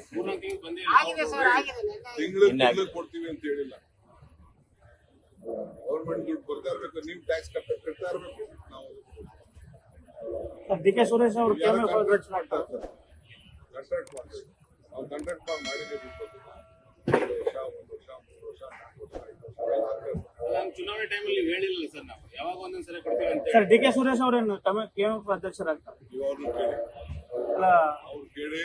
ತಿಂಗಳು ಬಂದೇ ಆಗಿದೆ ಸರ್ ಆಗಿದೆ. ನಿನ್ನೆ ತಿಂಗಳು ತಿಂಗಳು ಕೊಡ್ತೀವಿ ಅಂತ ಹೇಳಿಲ್ಲ. ಗೌರ್ಮೆಂಟ್ ದುಡ್ಡು ಬರ್ತಾ ಇರ್ಬೇಕು ನೀವು ಟ್ಯಾಕ್ಸ್ ಕಟ್ತಾ ಇರ್ಬೇಕು. ನಾವು ಡಿ ಕೆ ಸುರೇಶ್ ಅವರು ಕಾಂಟ್ರಾಕ್ಟ್ ಮಾಡ್ತಾರೆ? ಕಾಂಟ್ರಾಕ್ಟ್ ಮಾಡ್ತೀವಿ. ನಾವು ಕಾಂಟ್ರಾಕ್ಟ್ ಮಾಡಿ ಮಾಡಿದ್ದೀವಿ ಒಂದು ವರ್ಷ ಒಂದು ವರ್ಷ ಮೂರು ವರ್ಷ ನಾಲ್ಕು ವರ್ಷ ಐದು ವರ್ಷ ಎಲ್ಲ ಆಗ್ತದೆ. ಅಲ್ಲ ಹಂಗ್ ಚುನಾವಣೆ ಟೈಮಲ್ಲಿ ನೀವು ಹೇಳಿಲ್ಲ ಸರ್ ನಾವು. ಯಾವಾಗ ಒಂದೊಂದ್ಸಲ ಕೊಡ್ತೀವಿ ಅಂತ ಸರ್ ಡಿ ಕೆ ಸುರೇಶ್ ಅವರೇನು ಕೆಎಂಎಫ್ ಅಧ್ಯಕ್ಷರಾಗ್ತಾರೆ ಕೇಳಿ. ಅಲ್ಲ ಅವ್ರು ಕೇಳಿ.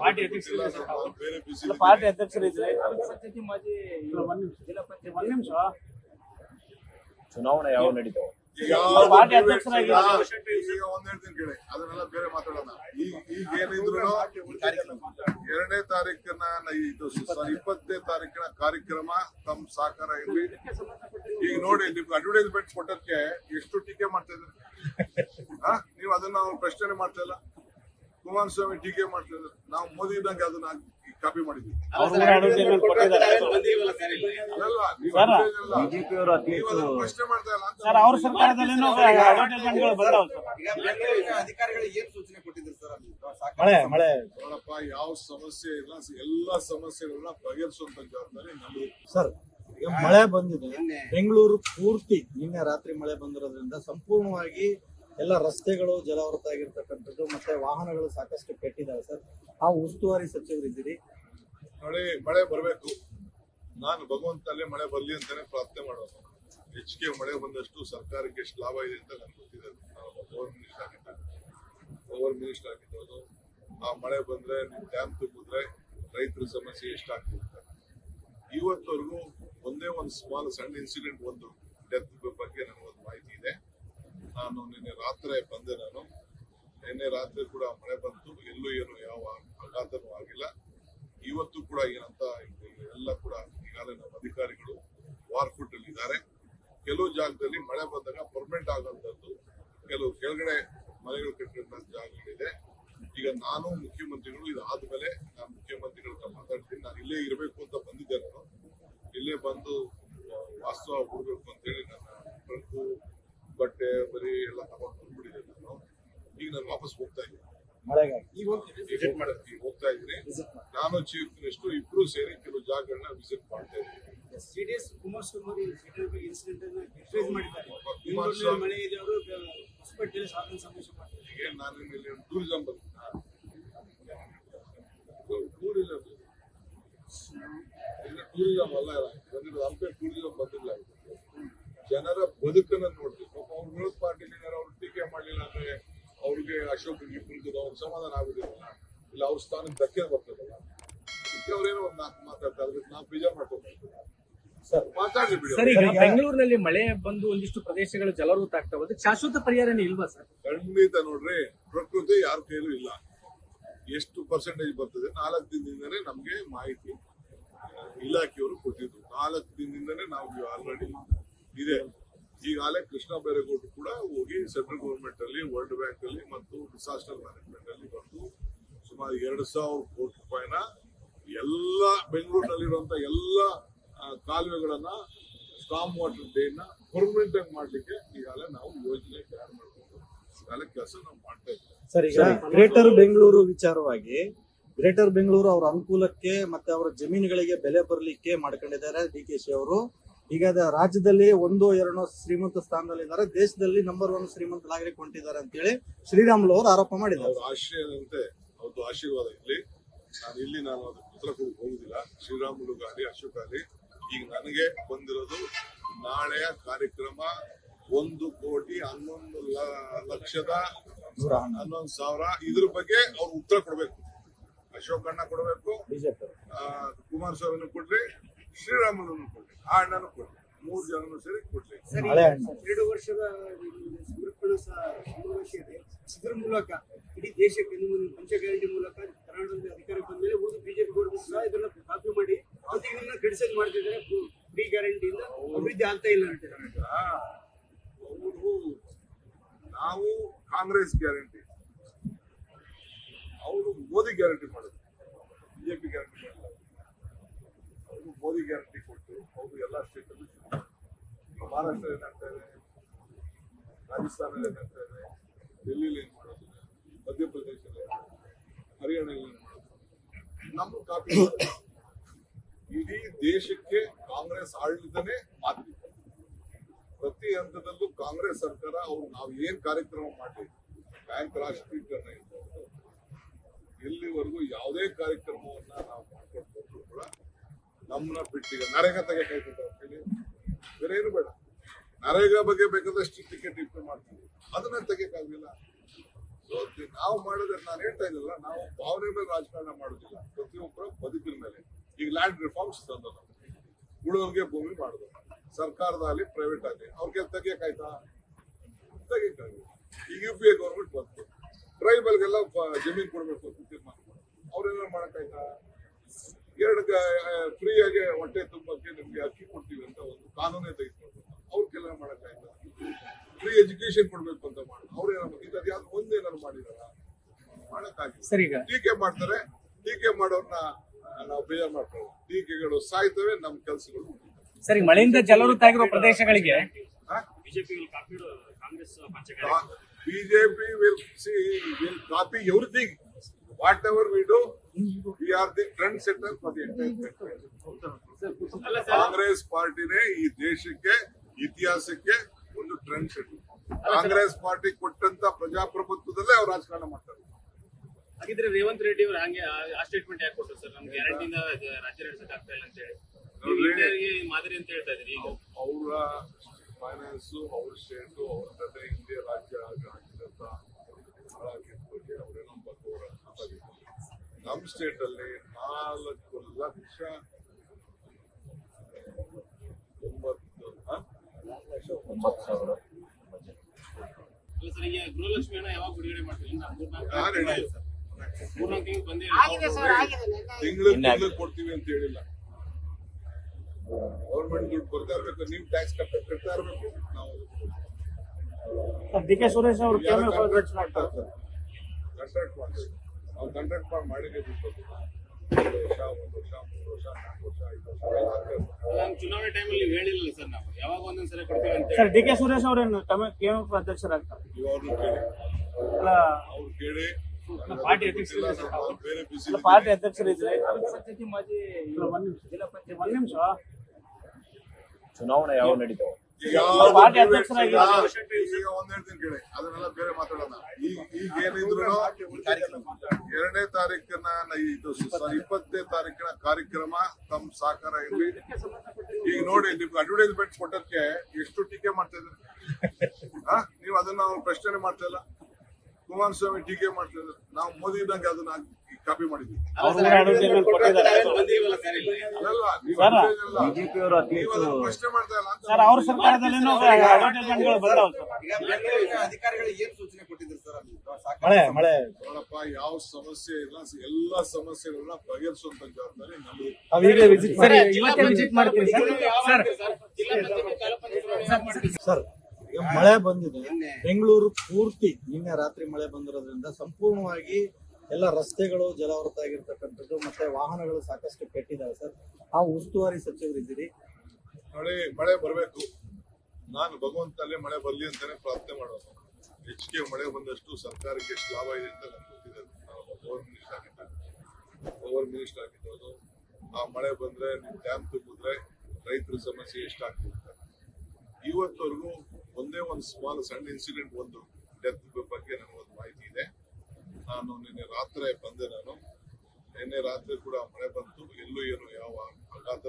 ಪಾರ್ಟಿ ಗೊತ್ತಿಲ್ಲ ಸರ್, ನಾವು ಬೇರೆ ಬಿಸಿ ಅಲ್ಲ, ಪಾರ್ಟಿ ಅಧ್ಯಕ್ಷರು ಇದ್ರೆ ಅಲ್ಲ, ಒಂದ್ ನಿಮಿಷ. ಚುನಾವಣೆ ಯಾವ ನಡೀತಾವ ಪಾರ್ಟಿ ಅಧ್ಯಕ್ಷರಾಗಿ- ಈಗ ಒಂದ್ ಹೇಳ್ತೀನಿ ಕೇಳಿ. ಅದನ್ನೆಲ್ಲ ಬೇರೆ ಮಾತಾಡೋಣ. ಈಗ ಈಗ ಏನಿದ್ರು ಎರಡನೇ ತಾರೀಕಿನ ನ- ಇದು ಸಾರಿ ಇಪ್ಪತ್ತನೇ ತಾರೀಕಿನ ಕಾರ್ಯಕ್ರಮ ತಮ್ಮ ಸಹಕಾರ ಇರಲಿ. ಈಗ ನೋಡಿ ನಿಮ್ಗೆ ಅಡ್ವರ್ಟೈಸ್ಮೆಂಟ್ ಕೊಟ್ಟಕ್ಕೆ ಎಷ್ಟು ಟೀಕೆ ಮಾಡ್ತಾ ಇದ್ದಾರೆ? ಆ? ನೀವು ಅದನ್ನ ಅವ್ರು ಪ್ರಶ್ನೆ ಮಾಡ್ತಾ ಇಲ್ಲ. ಕುಮಾರಸ್ವಾಮಿ ಟೀಕೆ ಮಾಡ್ತಾರೆ ಇದ್ದಾರೆ ನಾವು ಮೋದಿ ಇದ್ದಂಗೆ ಅದನ್ನ ಕಾಪಿ ಮಾಡಿದ್ವಿ. ಪ್ರಶ್ನೆ ಮಾಡ್ತಾ ಇಲ್ಲ ಅಂತ ಅಧಿಕಾರಿಗಳಿಗೆ ಏನ್ ಸೂಚನೆ ಕೊಟ್ಟಿದ್ರು ಸರ್ ಮಳೆ ಮಳೆ. ನೋಡಪ್ಪ ಯಾವ ಸಮಸ್ಯೆ ಇಲ್ಲ. ಎಲ್ಲಾ ಸಮಸ್ಯೆಗಳನ್ನ ಬಗೆಹರಿಸುವಂತ ಜವಾಬ್ದಾರಿ ನಮ್ದು. ಸರ್ ಈಗ ಮಳೆ ಬಂದಿದೆ. ಬೆಂಗಳೂರು ಪೂರ್ತಿ ನಿನ್ನೆ ರಾತ್ರಿ ಮಳೆ ಬಂದಿರೋದ್ರಿಂದ ಸಂಪೂರ್ಣವಾಗಿ ಎಲ್ಲ ರಸ್ತೆಗಳು ಜಲಾವೃತ ಆಗಿರ್ತಕ್ಕಂಥದ್ದು, ಮತ್ತೆ ವಾಹನಗಳು ಸಾಕಷ್ಟು ಕೆಟ್ಟಿದ್ದಾವೆ ಸರ್. ಆ ಉಸ್ತುವಾರಿ ಸಚಿವರಿದ್ದೀರಿ. ನೋಡಿ ಮಳೆ ಬರಬೇಕು. ನಾನು ಭಗವಂತಲ್ಲೇ ಮಳೆ ಬರಲಿ ಅಂತಾನೆ ಪ್ರಾರ್ಥನೆ ಮಾಡೋದು. ಹೆಚ್ಚಿಗೆ ಮಳೆ ಬಂದಷ್ಟು ಸರ್ಕಾರಕ್ಕೆ ಎಷ್ಟು ಲಾಭ ಇದೆ ಅಂತ ನನಗೆ ಗೊತ್ತಿದೆ. ನಾನು ಓವರ್ ಮಿನಿಸ್ಟರ್ ಮಿನಿಸ್ಟರ್ ಆ ಮಳೆ ಬಂದ್ರೆ ನೀವು ಡ್ಯಾಮ್ ತುಂಬಿದ್ರೆ ರೈತರ ಸಮಸ್ಯೆ ಎಷ್ಟಾಗ್ತಿರುತ್ತೆ ಇವತ್ತವರೆಗೂ ಒಂದೇ ಒಂದು ಸ್ಮಾಲ್ ಸಣ್ಣ ಇನ್ಸಿಡೆಂಟ್ ಒಂದು ಡೆತ್ ಬಗ್ಗೆ ನನಗೊಂದು ಮಾಹಿತಿ ಇದೆ. ನಾನು ನಿನ್ನೆ ರಾತ್ರಿ ಬಂದೆ ನಾನು. ನಿನ್ನೆ ರಾತ್ರಿ ಕೂಡ ಮಳೆ ಬಂತು. ಎಲ್ಲೂ ಏನು ಯಾವ ಆಘಾತನೂ ಆಗಿಲ್ಲ. ಇವತ್ತು ಕೂಡ ಏನಂತ ಎಲ್ಲ ಕೂಡ ಈಗಾಗಲೇ ನಮ್ಮ ಅಧಿಕಾರಿಗಳು ವಾರ್ಫುಟ್ ಅಲ್ಲಿ ಇದ್ದಾರೆ. ಕೆಲವು ಜಾಗದಲ್ಲಿ ಮಳೆ ಬಂದಾಗ ಪರ್ಮನೆಂಟ್ ಆಗುವಂತದ್ದು ಕೆಲವು ಕೆಳಗಡೆ ಮನೆಗಳು ಕಟ್ಟಿರುವಂತ ಜಾಗಗಳಿದೆ. ಈಗ ನಾನು ಮುಖ್ಯಮಂತ್ರಿಗಳು ಇದಾದ ಮೇಲೆ ನಾನು ಮುಖ್ಯಮಂತ್ರಿಗಳ ಮಾತಾಡ್ತೀನಿ. ನಾನು ಇಲ್ಲೇ ಇರಬೇಕು ಅಂತ ಬಂದಿದ್ದೆ ನಾನು. ಇಲ್ಲೇ ಬಂದು ವಾಸ್ತವ ಬಿಡ್ಬೇಕು ಅಂತೇಳಿ ನನ್ನ ಬಟ್ಟೆ ಬರೀ ಎಲ್ಲ ತಗೊಂಡು ಬಂದ್ಬಿಟ್ಟಿದ್ದೆ ನಾನು. ಈಗ ನಾನು ವಾಪಸ್ ಹೋಗ್ತಾ ಇದ್ದೀನಿ. ಈಗ ವಿಸಿಟ್ ಮಾಡಕ್ಕೆ ಹೋಗ್ತಾ ಇದ್ದೀನಿ. ನಾನು ಚೀಫ್ ಮಿನಿಸ್ಟರ್ ಇಬ್ರು ಸೇರಿ ಕೆಲವು ಜಾಗಗಳನ್ನ ವಿಸಿಟ್ ಮಾಡ್ತಾ ಇದ್ದೀನಿ. ಸಿಡಿಎಸ್ ಕುಮಾರಸ್ವಾಮಿ ಇನ್ಸಿಡೆಂಟ್ ಅನ್ನು ಕ್ರಿಟಿಸೈಸ್ ಮಾಡಿದ್ದಾರೆ. ಮಳೆ ಇದೆ ಅವರು ಹೊಸಪೇಟೆಯಲ್ಲಿ ಸಾಧನೆ ಸಮಾವೇಶ ಮಾಡ್ತಾರೆ. ಈಗ ನಾನು ಇಲ್ಲಿ ಟೂರಿಸಂ ಬಂದ ಟೂರಿಸಂ ಟೂರಿಸಂ ಅಲ್ಲ ಬಂದಿಲ್ಲ ಹಂಪೆ ಟೂರಿಸಂ ಬಂದಿಲ್ಲ. ಜನರ ಬದುಕನ್ನ ನೋಡ್ಬೇಕು. ಪಾಪ ಅವ್ರು ವಿರೋಧ ಪಾರ್ಟಿ ಅವ್ರು ಟೀಕೆ ಮಾಡಲಿಲ್ಲ ಅಂದ್ರೆ ಅವ್ರಿಗೆ ಅಶೋಕ್ ಕುಳಿತದ ಅವ್ರ ಸಮಾಧಾನ ಆಗುದಿಲ್ಲ. ಇಲ್ಲ ಅವ್ರ ಸ್ಥಾನಕ್ಕೆ ಧಕ್ಕೆ ಬರ್ತದಲ್ಲ. ಅವ್ರೇನೋ ಒಂದು ನಾಲ್ಕು ಮಾತಾಡ್ತಾರೆ ಅದಕ್ಕೆ ನಾವು ಬೇಜಾರು ಮಾಡ್ಕೊಂಡು ಸರ್ ಈಗ ಬೆಂಗಳೂರಿನಲ್ಲಿ ಮಳೆ ಬಂದು ಒಂದಿಷ್ಟು ಪ್ರದೇಶಗಳು ಜಲವೃತ ಆಗ್ತಾವ ಅದಕ್ಕೆ ಶಾಶ್ವತ ಪರಿಹಾರನೇ ಇಲ್ವಾ ಸರ್? ಖಂಡಿತ ನೋಡ್ರಿ ಪ್ರಕೃತಿ ಯಾರ ಕೈಲೂ ಇಲ್ಲ. ಎಷ್ಟು ಪರ್ಸೆಂಟೇಜ್ ಬರ್ತದೆ? ನಾಲ್ಕು ದಿನದಿಂದನೇ ನಮ್ಗೆ ಮಾಹಿತಿ ಇಲಾಖೆಯವರು ಕೊಟ್ಟಿದ್ರು ನಾಲ್ಕು ದಿನದಿಂದನೇ ನಾವು ಆಲ್ರೆಡಿ ಇದೆ. ಈಗಾಗಲೇ ಕೃಷ್ಣ ಬೈರೇಗೌಡರು ಕೂಡ ಹೋಗಿ ಸೆಂಟ್ರಲ್ ಗೌರ್ಮೆಂಟ್ ಅಲ್ಲಿ ವರ್ಲ್ಡ್ ಬ್ಯಾಂಕ್ ಅಲ್ಲಿ ಮತ್ತು ಡಿಸಾಸ್ಟರ್ ಮ್ಯಾನೇಜ್ಮೆಂಟ್ ಅಲ್ಲಿ ಬಂದು ಸುಮಾರು ಎರಡು ಸಾವಿರ ಕೋಟಿ ರೂಪಾಯಿನ ಎಲ್ಲ ಬೆಂಗಳೂರಿನಲ್ಲಿರುವಂತ ಎಲ್ಲ ಕಾಲುವೆಗಳನ್ನ ಸ್ಟಾಮ್ ವಾಟರ್ ಡೇನ ಪರ್ಮನೆಂಟ್ ಆಗಿ ಮಾಡ್ಲಿಕ್ಕೆ ಈಗಾಗಲೇ ನಾವು ಯೋಜನೆ ತಯಾರು ಮಾಡಬಹುದು ಈಗಾಗಲೇ ಕೆಲಸ ನಾವು ಮಾಡ್ತಾ ಇದ್ದೀವಿ. ಸರ್ ಈಗ ಗ್ರೇಟರ್ ಬೆಂಗಳೂರು ವಿಚಾರವಾಗಿ ಗ್ರೇಟರ್ ಬೆಂಗಳೂರು ಅವರ ಅನುಕೂಲಕ್ಕೆ ಮತ್ತೆ ಅವರ ಜಮೀನುಗಳಿಗೆ ಬೆಲೆ ಬರಲಿಕ್ಕೆ ಮಾಡ್ಕೊಂಡಿದ್ದಾರೆ ಡಿ ಕೆ ಶಿ ಅವರು. ಈಗ ಅದ ರಾಜ್ಯದಲ್ಲಿ ಒಂದು ಎರಡೋ ಶ್ರೀಮಂತ ಸ್ಥಾನದಲ್ಲಿ ಇದ್ದಾರೆ ದೇಶದಲ್ಲಿ ನಂಬರ್ ಒನ್ ಶ್ರೀಮಂತ ನಾಗರಿಕ ಹೊಂಟಿದ್ದಾರೆ ಅಂತೇಳಿ ಶ್ರೀರಾಮುಲು ಅವರು ಆರೋಪ ಮಾಡಿದ್ದಾರೆ. ಆಶ್ರಯದಂತೆ ಅವ್ರದ್ದು ಆಶೀರ್ವಾದ ಇಲ್ಲಿ ನಾನು ಇಲ್ಲಿ ನಾನು ಅದಕ್ಕೆ ಉತ್ತರ ಕೊಡಕ್ಕೆ ಹೋಗುದಿಲ್ಲ. ಶ್ರೀರಾಮುಲು ಗಾಲಿ ಅಶೋಕ್ ಗಾಲಿ. ಈಗ ನನಗೆ ಬಂದಿರೋದು ನಾಳೆಯ ಕಾರ್ಯಕ್ರಮ ಒಂದು ಕೋಟಿ ಹನ್ನೊಂದು ಲಕ್ಷದ ಹನ್ನೊಂದು. ಸಾವಿರ. ಇದ್ರ ಬಗ್ಗೆ ಅವ್ರು ಉತ್ತರ ಕೊಡ್ಬೇಕು. ಅಶೋಕ್ ಅಣ್ಣ ಕೊಡಬೇಕು ಕುಮಾರ್ ಕುಮಾರಸ್ವಾಮಿನೂ ಕೊಡ್ಲಿ ಶ್ರೀರಾಮುಲು ಕೊಡ್ಲಿ ಆ ಹಣ್ಣನ್ನು ಕೊಡ್ಲಿ ಮೂರು ಜನನು ಸೇರಿ ಕೊಡ್ಲಿ. ಎರಡು ವರ್ಷದ ಸಮರ್ಪಣಾ ಸ- ಸಮಾವೇಶ ಇದೆ. ಇದ್ರ ಮೂಲಕ ಇಡೀ ದೇಶಕ್ಕೆ ನಿಮ್ಮ ಪಂಚ ಗ್ಯಾರಂಟಿ ಮೂಲಕ ಕರ್ನಾಟಕದ ಅಧಿಕಾರಕ್ಕೆ ಬಂದ ಮೇಲೆ ಒಂದು ಬಿಜೆಪಿ ಗೌರ್ಮೆಂಟ್ ಸಹ ಇದನ್ನ ಕಾಪಿ ಮಾಡಿ ಮತ್ತೆ ಇದನ್ನ ಕ್ರಿಟಿಸೈಸ್ ಮಾಡ್ತಿದ್ದಾರೆ ಫ್ರೀ ಗ್ಯಾರಂಟಿಯಿಂದ ಅಭಿವೃದ್ಧಿ ಆಗ್ತಾ ಇಲ್ಲ ಅಂತಾರೆ ಅವರು ನಾವು ಕಾಂಗ್ರೆಸ್ ಗ್ಯಾರಂಟಿ. ಅವರು ಮೋದಿ ಗ್ಯಾರಂಟಿ ಮಾಡಿದ್ರು ಬಿಜೆಪಿ ಗ್ಯಾರಂಟಿ. ಮೋದಿ ಗ್ಯಾರಂಟಿ ಕೊಟ್ಟು ಅವರು ಎಲ್ಲ ಸ್ಟೇಟಲ್ಲೂ ಈಗ ಮಹಾರಾಷ್ಟ್ರ ಏನಾಗ್ತಾ ಇದೆ, ರಾಜಸ್ಥಾನದಲ್ಲಿ ಏನಾಗ್ತಾ ಇದೆ ಡೆಲ್ಲಿಲಿ ಏನು ಮಾಡೋದು? ಮಧ್ಯಪ್ರದೇಶದಲ್ಲಿ ಹರಿಯಾಣದಲ್ಲಿ ಏನು ಮಾಡೋದು? ನಮ್ಮ ಕಾಪಿ ಇಡೀ ದೇಶಕ್ಕೆ ಕಾಂಗ್ರೆಸ್ ಆಡಳಿತನೇ ಮಾತು ಪ್ರತಿ ಹಂತದಲ್ಲೂ ಕಾಂಗ್ರೆಸ್ ಸರ್ಕಾರ, ಅವ್ರು ನಾವು ಏನ್ ಕಾರ್ಯಕ್ರಮ ಮಾಡಿ ಬ್ಯಾಂಕ್ ರಾಷ್ಟ್ರೀಕರಣ ಇರ್ಬೋದು, ಎಲ್ಲಿವರೆಗೂ ಯಾವುದೇ ಕಾರ್ಯಕ್ರಮವನ್ನ ನಾವು ಮಾಡ್ಕೊಂಡು ಕೂಡ ನಮ್ಮನ್ನ ಬಿಟ್ಟಿದೆ. ನರೇಗಾ ತೆಗೆಕಾಯ್ತದೆ ಹೇಳಿ. ಬೇರೆ ಏನು ಬೇಡ. ನರೇಗಾ ಬಗ್ಗೆ ಬೇಕಾದಷ್ಟು ಟಿಕೆಟ್ ಇಟ್ಟು ಮಾಡ್ತೀವಿ. ಅದನ್ನ ತೆಗೆಯಕ್ಕಾಗಲಿಲ್ಲ. ನಾವು ಮಾಡಿದ್ರೆ ನಾನು ಹೇಳ್ತಾ ಇದ್ದಲ್ಲ, ನಾವು ಭಾವನೆ ಮೇಲೆ ರಾಜಕಾರಣ ಮಾಡೋದಿಲ್ಲ. ಪ್ರತಿಯೊಬ್ಬರ ಬದುಕಿನ ಮೇಲೆ. ಈಗ ಲ್ಯಾಂಡ್ ರಿಫಾರ್ಮ್ಸ್ ತಂದ ಉಳಿದವ್ರಿಗೆ ಭೂಮಿ ಮಾಡುದು. ಸರ್ಕಾರದಲ್ಲಿ ಪ್ರೈವೇಟ್ ಆಗಲಿ ಅವ್ರಿಗೆ ತೆಗಿಯಕಾಯ್ತಾ ತೆಗಿಯಕ್ಕಾಗಲ್ಲ ಈಗ ಯು ಪಿ ಎ ಗೌರ್ಮೆಂಟ್ ಬಂತು. ಟ್ರೈಬಲ್ಗೆಲ್ಲ ಜಮೀನು ಕೊಡಬೇಕು ಅಂತ ತೀರ್ಮಾನ. ಅವ್ರೇನಾರು ಮಾಡಕ್ಕಾಯ್ತಾ? ಎರಡು ಫ್ರೀಯಾಗಿ ಹೊಟ್ಟೆ ತುಂಬಕ್ಕೆ ನಿಮಗೆ ಅಕ್ಕಿ ಕೊಡ್ತೀವಿ ಅಂತ ಒಂದು ಕಾನೂನೇ ತೆಗೆದುಕೊಂಡು ಅವ್ರ ಕೆಲಸ ಮಾಡೋಕ್ಕಾಯ್ತು ಫ್ರೀ ಎಜುಕೇಶನ್ ಕೊಡ್ಬೇಕು ಅಂತ ಮಾಡಿ ಅವ್ರೇನಾರು ಇದು ಯಾವ್ದು ಒಂದೇನಾರು ಮಾಡಿದಾರ? ಮಾಡಕ್ಕಾಗಿಲ್ಲ ಸರ್ ಈಗ. ಟೀಕೆ ಮಾಡ್ತಾರೆ. ಟೀಕೆ ಮಾಡೋರ್ನ ನಾವು ಬೇಜಾರು ಮಾಡ್ಕೊಳ್ಳೋ ಟೀಕೆಗಳು ಸಾಯ್ತವೆ ನಮ್ ಕೆಲ್ಸಗಳು ಸರಿ ಮಳೆಯಿಂದ ಜಲವೃತ ಪ್ರದೇಶಗಳಿಗೆ. ಬಿಜೆಪಿ ಕಾಪಿ ಕಾಂಗ್ರೆಸ್ ಪಂಚ BJP will see will copy everything. Whatever we do we are the trend setter for the Congress ಪಾರ್ಟಿನೇ ಈ ದೇಶಕ್ಕೆ ಇತಿಹಾಸಕ್ಕೆ ಒಂದು ಟ್ರೆಂಡ್ ಸೆಟ್ ಕಾಂಗ್ರೆಸ್ ಪಾರ್ಟಿ ಕೊಟ್ಟಂತ ಪ್ರಜಾಪ್ರಭುತ್ವದಲ್ಲೇ ಅವ್ರು ರಾಜಕಾರಣ ಮಾಡ್ತಾರೆ. ಹಾಗಿದ್ರೆ ರೇವಂತ್ ರೆಡ್ಡಿ ಅವರು ಹಂಗೆ ಆ- ಸ್ಟೇಟ್ಮೆಂಟ್ ಯಾಕೆ ಕೊಟ್ಟರು ಸರ್? ನಮ್ಗೆ ಗ್ಯಾರಂಟಿಯಿಂದ ರಾಜ್ಯ ನಡೆಸಕ್ ಆಗ್ತಾ ಇಲ್ಲ ಅಂತ ಹೇಳಿ. ಮಾದರಿ ಅಂತ ಹೇಳ್ತಾ ಇದ್ರಿ ಈಗ. ಅವರ ಫೈನಾನ್ಸ್ ಅವ್ರ ಸ್ಟೇಟ್ ಅವ್ರ ತಂದೆ ಹಿಂದೆ ರಾಜ್ಯ ಆಗಿದ್ದಂತ ಹಾಳಾಗಿದ್ದ ಬಗ್ಗೆ ಅವರೇನೋ ಬಗ್ಗವರ ನಮ್ಮ ಸ್ಟೇಟಲ್ಲಿ ನಾಲ್ಕು ಲಕ್ಷ ಒಂಬತ್ತು ಗೃಹಲಕ್ಷ್ಮಿ ಹಣ ಯಾವಾಗ ಬಿಡುಗಡೆ ಮಾಡ್ತೀವಿ ಮೂರ್ನಾಲ್ಕು ತಿಂಗಳು ಬಂದೇ ತಿಂಗಳು ತಿಂಗಳು ಕೊಡ್ತೀವಿ ಅಂತ ಹೇಳಿಲ್ಲ. ಗೌರ್ಮೆಂಟ್ ದುಡ್ಡು ಬರ್ತಾ ಇರ್ಬೇಕು ನೀವು ಟ್ಯಾಕ್ಸ್ ಕಟ್ಟ ಕಟ್ತಾ ಇರ್ಬೇಕು. ನಾವು ಡಿ ಕೆ ಸುರೇಶ್ ಅವರು ಕಾಂಟ್ರಾಕ್ಟ್ ಮಾಡ್ತಾರೆ? ಕಾಂಟ್ರಾಕ್ಟ್ ಮಾಡ್ತಾರೆ. ಅವ್ರು ಕಾಂಟ್ರಾಕ್ಟ್ ಮಾಡಿ ಮಾಡಿದ್ರೆ ದುಡ್ಡು ಒಂದು ವರ್ಷ ಒಂದು ವರ್ಷ ಮೂರು ವರ್ಷ ನಾಲ್ಕು ವರ್ಷ ಐದು ವರ್ಷ ಚುನಾವಣೆ ಟೈಮಲ್ಲಿ ಹೇಳಿಲ್ಲ ಸರ್ ನಾವು. ಯಾವಾಗ ಒಂದೊಂದ್ಸರಿ ಕೊಡ್ತೀವಿ ಅಂತ ಸರ್ ಡಿ ಕೆ ಸುರೇಶ್ ಅವರೇನು ಕೆಎಂಎಫ್ ಅಧ್ಯಕ್ಷರಾಗ್ತಾರೆ? ಇವ್ರನ್ನು ಕೇಳಿ. ಅಲ್ಲ ಅವ್ರು ಕೇಳಿ. ಪಾರ್ಟಿ ಅಧ್ಯಕ್ಷರು ನಾವು ಬೇರೆ ಬಿಸಿ ಪಾರ್ಟಿ ಅಧ್ಯಕ್ಷರು ಇದ್ರೆ ಮಾಜಿ ಒಂದ್ ನಿಮಿಷ. ಚುನಾವಣೆ ಯಾವ ನಡೀತಾವ? ಪಾರ್ಟಿ ಅಧ್ಯಕ್ಷರಾಗಿ- ಈಗ ಒಂದ್ ಹೇಳ್ತೀನಿ ಕೇಳಿ. ಅದನ್ನೆಲ್ಲ ಬೇರೆ ಮಾತಾಡೋಣ. ಈಗ ಈಗ ಏನಿದ್ರು ಎರಡನೇ ತಾರೀಕಿನ ಇದು ಸಾರಿ ಇಪ್ಪತ್ತನೇ ತಾರೀಕಿನ ಕಾರ್ಯಕ್ರಮ ತಮ್ಮ ಸಹಕಾರ ಇರ್ಲಿ ಈಗ ನೋಡಿ ನಿಮ್ಗೆ ಅಡ್ವರ್ಟೈಸ್ಮೆಂಟ್ ಕೊಟ್ಟಕ್ಕೆ ಎಷ್ಟು ಟೀಕೆ ಮಾಡ್ತಾ ಇದ್ದಾರೆ ಆ? ನೀವು ಅದನ್ನ ಅವ್ರು ಪ್ರಶ್ನೆ ಮಾಡ್ತಾ ಇಲ್ಲ. ಕುಮಾರಸ್ವಾಮಿ ಟೀಕೆ ಮಾಡ್ತಾ ಇದ್ದಾರೆ ನಾವು ಮೋದಿ ಇದ್ದಂಗೆ ಅದನ್ನ ಕಾಪಿ ಮಾಡಿದ್ವಿ. ಅವ್ರು. ಬಿಜೆಪಿಯವರು ಅತಿ ಪ್ರಶ್ನೆ ಮಾಡ್ತಾ ಇಲ್ಲ ಅಂತ ಸರ್ ಅಡ್ವರ್ಟೈಸ್ಮೆಂಟ್ಗಳು ಬಂದವು ಏನ್ ಸೂಚನೆ ಕೊಟ್ಟಿದ್ರು ಸರ್ ಮಳೆ ಮಳೆ. ನೋಡಪ್ಪ ಯಾವ ಸಮಸ್ಯೆ ಇಲ್ಲ. ಎಲ್ಲಾ ಸಮಸ್ಯೆಗಳನ್ನ ಬಗೆಹರಿಸುವಂತ ಜವಾಬ್ದಾರಿ ನಮ್ಮದು ವಿಸಿಟ್ ಮಾಡಿ ಇವತ್ತೇ ವಿಸಿಟ್ ಮಾಡ್ತೀವಿ ಸರ್. ಸರ್. ಈಗ ಮಳೆ ಬಂದಿದೆ. ಬೆಂಗಳೂರು ಪೂರ್ತಿ ನಿನ್ನೆ ರಾತ್ರಿ ಮಳೆ ಬಂದಿರೋದ್ರಿಂದ ಸಂಪೂರ್ಣವಾಗಿ ಎಲ್ಲ ರಸ್ತೆಗಳು ಜಲಾವೃತ ಆಗಿರ್ತಕ್ಕಂಥದ್ದು ಮತ್ತೆ ವಾಹನಗಳು ಸಾಕಷ್ಟು ಕೆಟ್ಟಿದ್ದಾವೆ ಸರ್. ಆ ಉಸ್ತುವಾರಿ ಸಚಿವರಿದ್ದೀರಿ ಮಳೆ ಮಳೆ ಬರಬೇಕು. ನಾನು ಭಗವಂತಲ್ಲೇ ಮಳೆ ಬರಲಿ ಅಂತಾನೆ ಪ್ರಾರ್ಥನೆ ಮಾಡೋದು. ಹೆಚ್ಚಿಗೆ ಮಳೆ ಬಂದಷ್ಟು ಸರ್ಕಾರಕ್ಕೆ ಎಷ್ಟು ಲಾಭ ಇದೆ ಅಂತ ನಾನು ಗೊತ್ತಿದೆ. ನಾವು ಪವರ್ ಮಿನಿಸ್ಟರ್ ಆಗಿದ್ದೆ. ಪವರ್ ಮಿನಿಸ್ಟರ್ ಆಗಿರ್ಬೋದು ಆ ಮಳೆ ಬಂದ್ರೆ ನಿಮ್ ಡ್ಯಾಮ್ ತುಂಬಿದ್ರೆ ರೈತರ ಸಮಸ್ಯೆ ಎಷ್ಟಾಗ್ತಿರ್ತಾರೆ ಇವತ್ತವರೆಗೂ ಒಂದೇ ಒಂದು ಸ್ಮಾಲ್ ಸಣ್ಣ ಇನ್ಸಿಡೆಂಟ್ ಒಂದು ಡೆತ್ ಬಗ್ಗೆ ನನಗೊಂದು ಮಾಹಿತಿ ಇದೆ ನಾನು ನಿನ್ನೆ ರಾತ್ರಿ ಬಂದೆ ನಾನು. ನಿನ್ನೆ ರಾತ್ರಿ ಕೂಡ ಮಳೆ ಬಂತು. ಎಲ್ಲೂ ಏನು ಯಾವ ಆಘಾತ